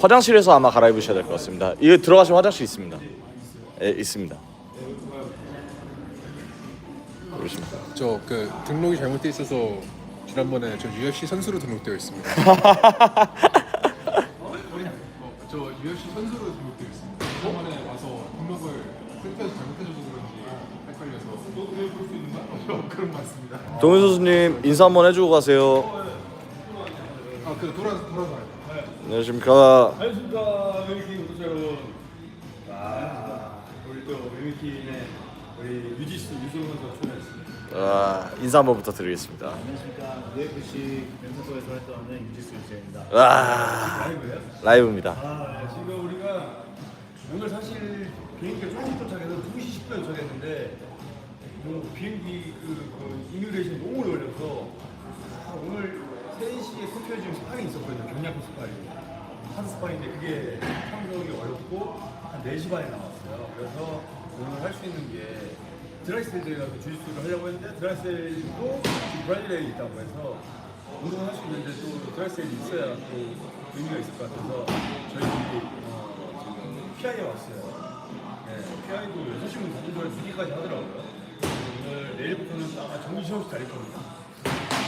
화장실에서 아마 갈아입으셔야 될 것 같습니다. 이거 들어가시면 화장실 있습니다. 예, 있습니다. 그러십니다. 저그 등록이 잘못돼 있어서 지난번에 저 UFC 선수로 등록되어 있습니다. 저 UFC 선수로 등록되어 있습니다. 저번에 와서 등록을 센터에서 잘못해줘서 그런지 헷갈려서 또 그래 볼수 있는 거? 그런 것 같습니다. 동현 선수님 인사 한번 해주고 가세요. 아그 돌아서 돌아서 와요. 안녕하십니까. 안녕하십니까 웨미키 구독자 여러분 아 우리 또 웨미키의 우리 유지수 유승훈 선수가 출연했습니다 아, 인사 한번 부탁드리겠습니다. 안녕하십니까 UFC 멘토소에서 활동하는 유지수 유재입니다. 와, 라이브예요? 라이브입니다. 아 네, 지금 우리가 오늘 사실 비행기가 조금 도착해서 2시 10분에 도착했는데 뭐 비행기 그, 그 이미그레이션이 너무 오래 걸려서 아, 오늘 3시에 토쿄에 지금 스파링 있었거든요 경량급 스파링 하드 스파링인데 그게 참석이 어렵고 한 4시 반에 나왔어요 그래서 오늘 할 수 있는 게 드라이셀드가 그 주짓수를 하려고 했는데 드라이셀도 브라질에 있다고 해서 운동을 할 수 있는데 또 드라이셀이 있어야 또 의미가 있을 것 같아서 저희들이 어, 지금 PI에 왔어요. 네, PI도 6시면 공부를 2개까지 하더라고요. 오늘 내일부터는 아마 정신없이 다닐 겁니다.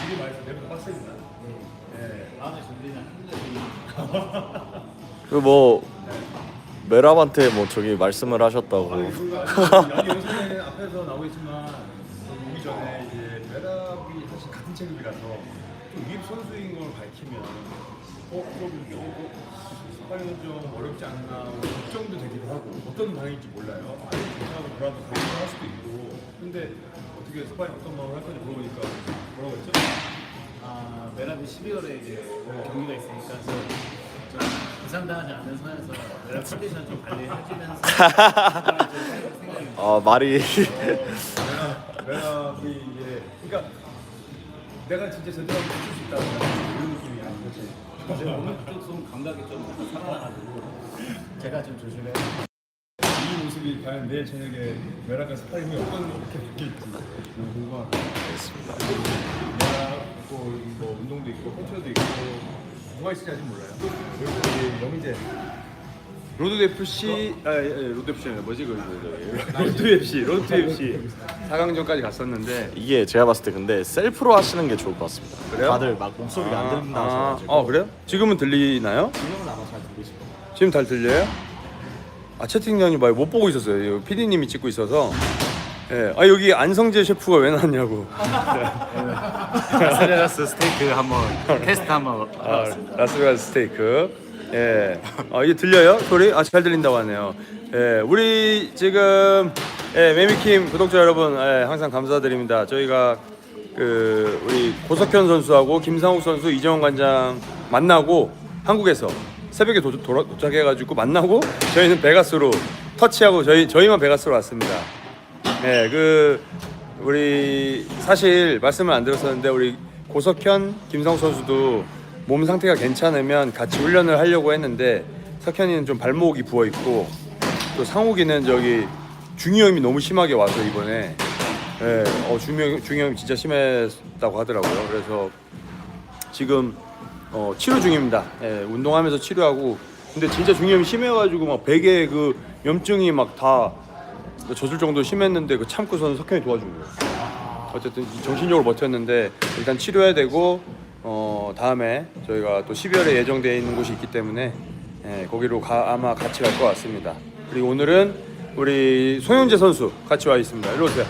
미리 말해서 내일부터 빡셉니다. 네. 마음의 준비는 한국이 그뭐 메랍한테 뭐 저기 말씀을 하셨다고. 아니, 그, 여기 영상에 앞에서 나오겠지만 오기 전에 이제 메답이 사실 같은 체급이라서 좀 위입 선수인 걸 밝히면 어 그럼 이거 스파링은 좀 어렵지 않나 뭐 걱정도 되기도 하고 어떤 방향인지 몰라요. 아니 괜찮아도 뭐라도 강조를 할 수도 있고 근데 어떻게 스파링 어떤 마음을 할 건지 물어보니까 뭐라고 했죠? 아 메랍이 12월에 이제 경기가 있으니까 좀 부상당하지 않는 선에서 메랍 컨디션 좀 관리해주면서 생각이 아 말이 메답이 이제 그러니까 내가 진짜 제대로 붙을 수 있다 이런 느낌이 아니지. 오늘 좀 감각이 좀 살아나가지고 제가 좀 조심해요. 이 모습이 과연 내일 저녁에 메라가 스파링이 어떤 이렇게 바뀔지 너무 궁금합니다. 알겠습니다. 메라 있고 뭐 운동도 있고 컨트롤도 있고 뭐가 있을지 아직 몰라요. 여기 영재 로드 FC 아 예, 예, 로드 FC 아니라 뭐지 그 그, 로드 FC 로드 FC 4강전까지 갔었는데 이게 제가 봤을 때 근데 셀프로 하시는 게 좋을 것 같습니다. 그래요? 다들 막 목소리가 안 들린다 아, 하셔가지고. 어 그래요? 지금은 들리나요? 지금은 아마 잘 들리실 거예요. 지금 잘 들려요? 아 채팅창이 봐요 못 보고 있었어요. PD님이 찍고 있어서. 예, 아 여기 안성재 셰프가 왜 나왔냐고. 라스베가스 스테이크 한번 테스트 한번 아, 라스베가스 스테이크. 예. 아, 이게 들려요? 소리? 아, 잘 들린다고 하네요. 예. 우리 지금 예, 매미킴 구독자 여러분, 예, 항상 감사드립니다. 저희가 그 우리 고석현 선수하고 김상욱 선수, 이정원 관장 만나고 한국에서 새벽에 도, 도, 도착해가지고 만나고 저희는 베가스로 터치하고 저희 저희만 베가스로 왔습니다. 네, 그 우리 사실 말씀을 안 드렸었는데 우리 고석현, 김성 선수도 몸 상태가 괜찮으면 같이 훈련을 하려고 했는데 석현이는 좀 발목이 부어 있고 또 상욱이는 저기 중이염이 너무 심하게 와서 이번에 예, 어, 중이염, 중이염이 진짜 심했다고 하더라고요. 그래서 지금 어, 치료 중입니다. 예, 운동하면서 치료하고 근데 진짜 중이염이 심해가지고 막 베개 그 염증이 막 다 젖을 정도 심했는데 그 참고서는 석현이 도와준 거예요. 어쨌든 정신적으로 버텼는데 일단 치료해야 되고 어, 다음에 저희가 또 12월에 예정되어 있는 곳이 있기 때문에 예, 거기로 가, 아마 같이 갈 것 같습니다. 그리고 오늘은 우리 송영재 선수 같이 와 있습니다. 일로 오세요.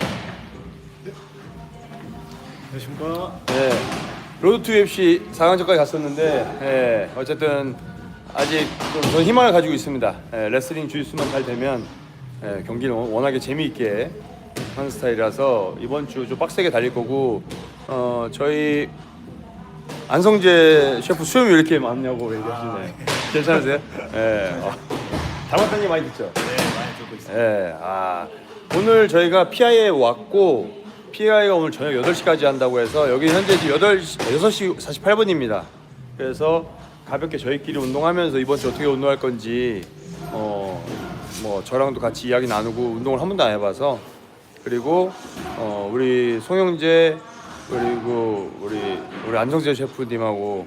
안녕하십니까? 네. 로드 투 UFC 4강전까지 갔었는데 예, 어쨌든 아직 좀 희망을 가지고 있습니다. 예, 레슬링 주짓수만 잘 되면 예, 경기는 워낙에 재미있게 하는 스타일이라서 이번 주 좀 빡세게 달릴 거고 어, 저희 안성재 셰프 수염이 왜 이렇게 많냐고 얘기하시네. 괜찮으세요? 예. 어, 닮았다는 얘기 많이 듣죠? 네 많이 듣고 있어요. 예, 아 오늘 저희가 PI에 왔고 PI가 오늘 저녁 8시까지 한다고 해서 여기 현재 지금 8시, 6시 48분입니다. 그래서 가볍게 저희끼리 운동하면서 이번 주 어떻게 운동할 건지 어 뭐 저랑도 같이 이야기 나누고 운동을 한 번도 안 해봐서 그리고 어 우리 송영재 그리고 우리 우리 안성재 셰프님하고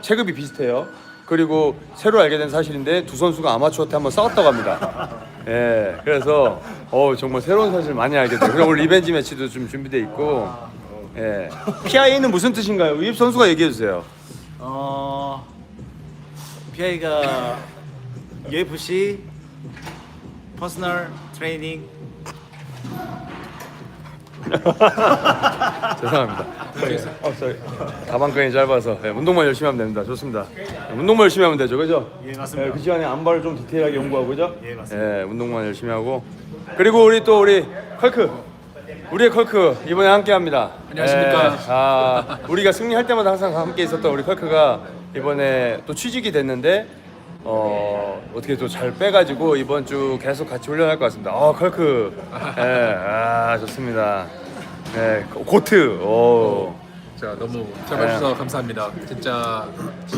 체급이 비슷해요. 그리고 새로 알게 된 사실인데 두 선수가 아마추어 때 한번 싸웠다고 합니다. 예, 그래서 어 정말 새로운 사실 많이 알게 돼요. 그리고 오늘 리벤지 매치도 좀 준비돼 있고, 예. PIA는 무슨 뜻인가요? 우입 선수가 얘기해 주세요. 어 PI가 UFC 퍼스널 트레이닝 죄송합니다. 어, sorry. 가방끈이 짧아서 예, 운동만 열심히 하면 됩니다. 좋습니다. 예, 운동만 열심히 하면 되죠, 그죠? 예, 맞습니다. 예, 그 시간에 안발을 좀 디테일하게 연구하고, 그죠? 예, 맞습니다. 예, 운동만 열심히 하고. 그리고 우리 또 우리 컬크, 우리의 컬크 이번에 함께합니다. 안녕하십니까. 예, 아, 우리가 승리할 때마다 항상 함께 있었던 우리 컬크가 이번에 또 취직이 됐는데. 어 어떻게 또 잘 빼가지고 이번 주 계속 같이 훈련할 것 같습니다. 어 컬크, 예, 아 좋습니다. 네, 고트. 오. 자 너무 잘 봐주셔서 감사합니다. 진짜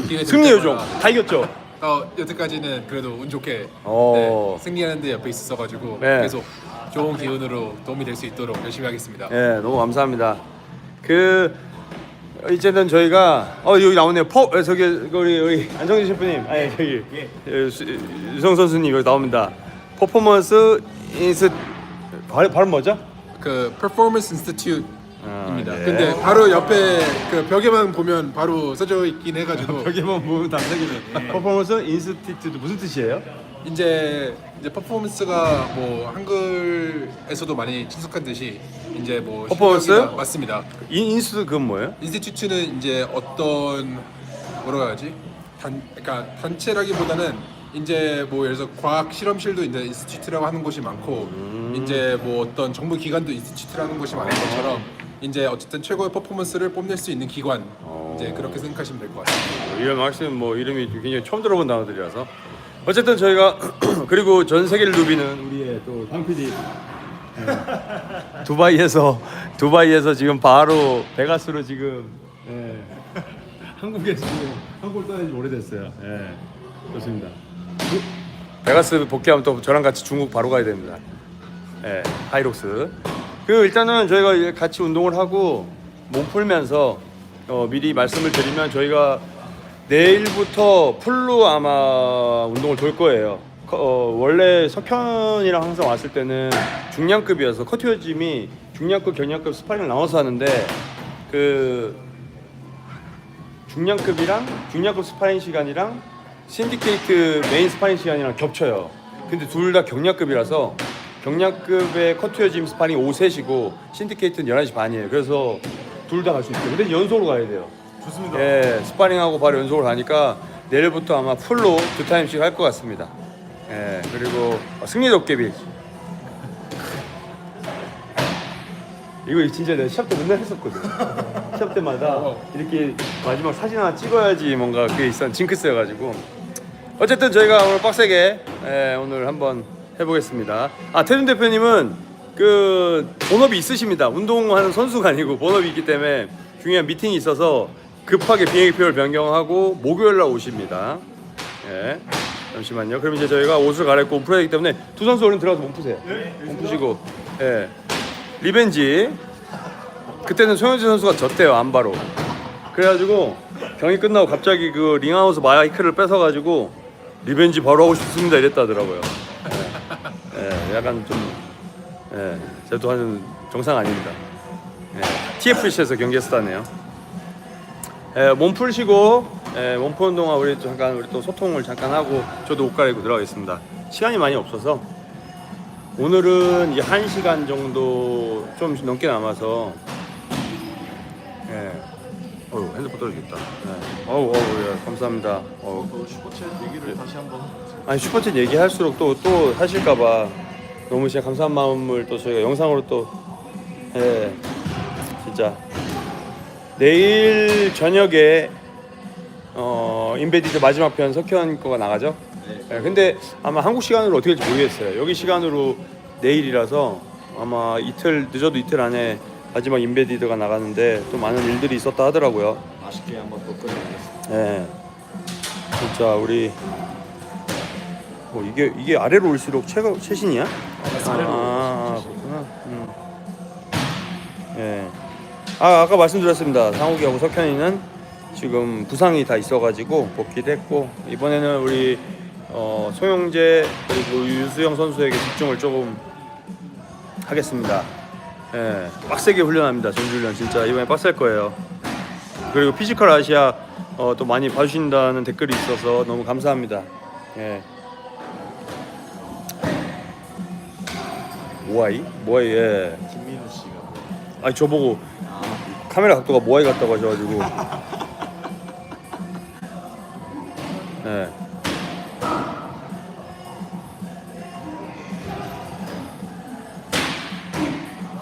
기회 승리 요정 다 이겼죠. 어, 여태까지는 그래도 운 좋게 오. 네, 승리하는 데 옆에 있었어가지고 네. 계속 좋은 기운으로 도움이 될 수 있도록 열심히 하겠습니다. 예, 너무 감사합니다. 그 이제는 저희가 어 여기 나오네요. 퍼 어, 저기 우리 우리 안정진 셰프님, 아니 저기 예, 수- 유성 선수님 여기 나옵니다. 퍼포먼스 인스 발 발음 뭐죠? 그 Performance Institute입니다. 아, 네. 근데 바로 옆에 그 벽에만 보면 바로 써져 있긴 해가지고 여기만 보면 다 새기네. 퍼포먼스 인스티튜트 무슨 뜻이에요? 이제 이제 퍼포먼스가 뭐 한글에서도 많이 친숙한 듯이 이제 뭐 퍼포먼스? 실력이나- 맞습니다. 인 인스 그건 뭐예요? 인스티튜트는 이제 어떤 뭐라고 해야지 단 그러니까 단체라기보다는 이제 뭐 예를 들어 서 과학 실험실도 이제 인스티튜트라고 하는 곳이 많고 이제 뭐 어떤 정부 기관도 인스티튜트라는 곳이 많은 것처럼 이제 어쨌든 최고의 퍼포먼스를 뽐낼 수 있는 기관 이제 그렇게 생각하시면 될 것 같습니다. 이런 말씀 뭐 이름이 굉장히 처음 들어본 단어들이라서 어쨌든 저희가 그리고 전 세계를 누비는 우리의 또황 PD 예. 두바이에서 두바이에서 지금 바로 베가스로 지금 예. 한국에 지금 한국을 떠난 지 오래됐어요. 예. 좋습니다. 베가스 복귀하면 또 저랑 같이 중국 바로 가야 됩니다. 예, 하이록스. 그 일단은 저희가 같이 운동을 하고 몸 풀면서 어, 미리 말씀을 드리면 저희가 내일부터 풀로 아마 운동을 돌 거예요. 커- 어, 원래 석현이랑 항상 왔을 때는 중량급이어서 커티어짐이 중량급, 경량급 스파링을 나눠서 하는데 그 중량급이랑 중량급 스파링 시간이랑 신디케이트 메인 스파링 시간이랑 겹쳐요. 근데 둘 다 경량급이라서 경량급의 커트여짐 스파링 5, 3시고 신디케이트는 11시 반이에요. 그래서 둘 다 갈 수 있어요. 근데 연속으로 가야 돼요. 좋습니다. 예, 스파링하고 바로 연속으로 가니까 내일부터 아마 풀로 두 타임씩 할 것 같습니다. 예, 그리고 어, 승리 도깨비. 이거 진짜 내가 시합 때 맨날 했었거든. 시합 때마다 이렇게 마지막 사진 하나 찍어야지 뭔가 그게 있었 징크스여가지고 어쨌든 저희가 오늘 빡세게 예, 오늘 한번 해보겠습니다. 아 태준 대표님은 그 본업이 있으십니다. 운동하는 선수가 아니고 본업이 있기 때문에 중요한 미팅이 있어서 급하게 비행기표를 변경하고 목요일 날 오십니다. 예. 잠시만요. 그럼 이제 저희가 옷을 갈아입고 오프해야 되기 때문에 두 선수 얼른 들어가서 몸 푸세요. 몸 푸시고. 예. 리벤지. 그때는 송현진 선수가 졌대요 안바로. 그래가지고 경기 끝나고 갑자기 그 링하우스 마이크를 뺏어가지고 리벤지 바로 하고 싶습니다 이랬다더라고요. 예, 예, 약간 좀 예, 제도 하는 정상 아닙니다. 예, TFC에서 경기했었다네요. 예, 몸 풀시고 예, 몸 푸는 동안 우리 또 잠깐 우리 또 소통을 잠깐 하고 저도 옷 갈아입고 들어가겠습니다. 시간이 많이 없어서 오늘은 이제 한 시간 정도 좀 넘게 남아서 예. 어우 핸드폰 떨어지겠다. 예. 어우 어우 예, 감사합니다. 어우. 슈퍼챗 얘기를 다시 한번 아니 슈퍼챗 얘기할수록 또 또 하실까봐 너무 진짜 감사한 마음을 또 저희가 영상으로 또 예, 진짜 내일 저녁에 어 인베디드 마지막 편 석현 거가 나가죠. 예, 근데 아마 한국 시간으로 어떻게 될지 모르겠어요. 여기 시간으로 내일이라서 아마 이틀 늦어도 이틀 안에 마지막 인베디드가 나가는데 또 많은 일들이 있었다 하더라고요. 맛있게 한번 또 끓여보겠습니다. 예. 진짜 우리 뭐 이게 이게 아래로 올수록 최고 최신이야? 아, 그렇구나. 음. 예. 아 아까 말씀드렸습니다. 상욱이하고 석현이는 지금 부상이 다 있어가지고 복귀를 했고 이번에는 우리 어, 송영재 그리고 유수영 선수에게 집중을 조금 하겠습니다. 예, 빡세게 훈련합니다. 전주훈련 진짜 이번에 빡셀 거예요. 그리고 피지컬 아시아 어, 또 많이 봐주신다는 댓글이 있어서 너무 감사합니다. 예. 모아이? 모아이 예. 김민우 씨가 아니 저보고 카메라 각도가 모아이 같다고 하셔가지고 예.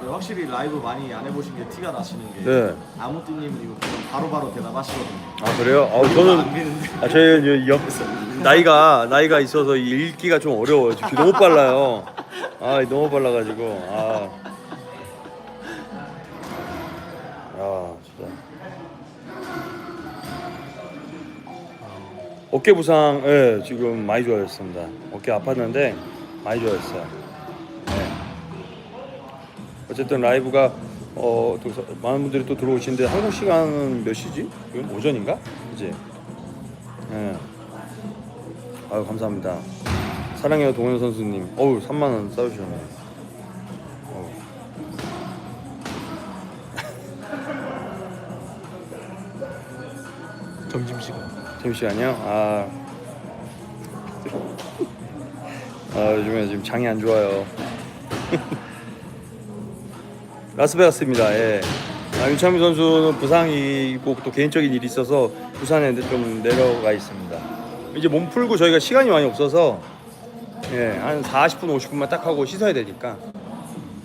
그 확실히 라이브 많이 안 해보신 게 티가 나시는 게 네. 아무띠님은 이거 그냥 바로바로 대답하시거든요. 아 그래요? 아 안 저는 믿는데. 아 저희 옆 나이가 나이가 있어서 이 읽기가 좀 어려워요. 지금 너무 빨라요. 아 너무 빨라가지고 아. 아 어깨 부상, 예, 지금 많이 좋아졌습니다. 어깨 아팠는데 많이 좋아졌어요. 네. 어쨌든 라이브가 어, 또 서- 많은 분들이 또 들어오시는데 한국 시간은 몇 시지? 지금 오전인가? 그지? 예. 아유 감사합니다. 사랑해요 동현 선수님. 어우 3만 원 싸주셨네. 어 점심시간이요? 아. 아 요즘에 지금 장이 안 좋아요. 라스베가스입니다. 예. 아, 윤창민 선수는 부상이고 또 개인적인 일이 있어서 부산에 좀 내려가 있습니다. 이제 몸 풀고 저희가 시간이 많이 없어서 예, 한 40분 50분만 딱 하고 씻어야 되니까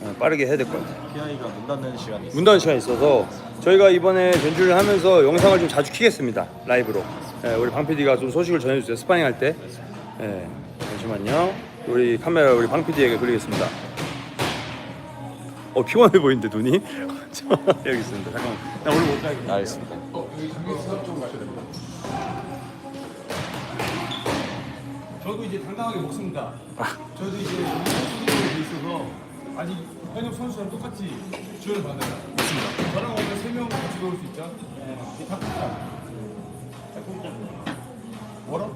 어, 빠르게 해야 될 것 같아요. PI가 문 닫는 시간이 있어요. 문 닫는 시간이 있어서 저희가 이번에 전주를 하면서 영상을 좀 자주 키겠습니다 라이브로 예, 우리 방 PD가 좀 소식을 전해주세요 스파링 할 때 예, 잠시만요 우리 카메라 우리 방 PD에게 돌리겠습니다 어 피곤해 보이는데 눈이 저, 여기 있습니다 잠깐만 나 오늘 못 가겠다 알겠습니다. 저도 이제 당당하게 먹습니다. 저도 이제 선수들이 있어서 아직 현역 선수랑 똑같이 지원을 받아요. 맞습니다. 저랑 오늘 세명 같이 놀수 있죠? 네. 이 닭국장. 닭국장. 뭐라?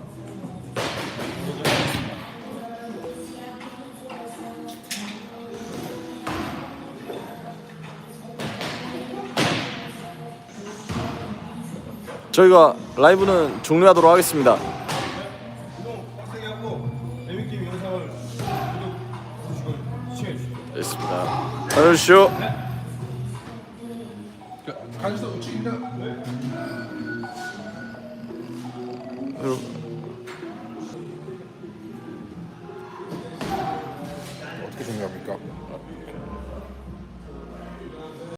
저희가 라이브는 종료하도록 하겠습니다. 주시죠. 됐습니다. 안녕하십시오. 간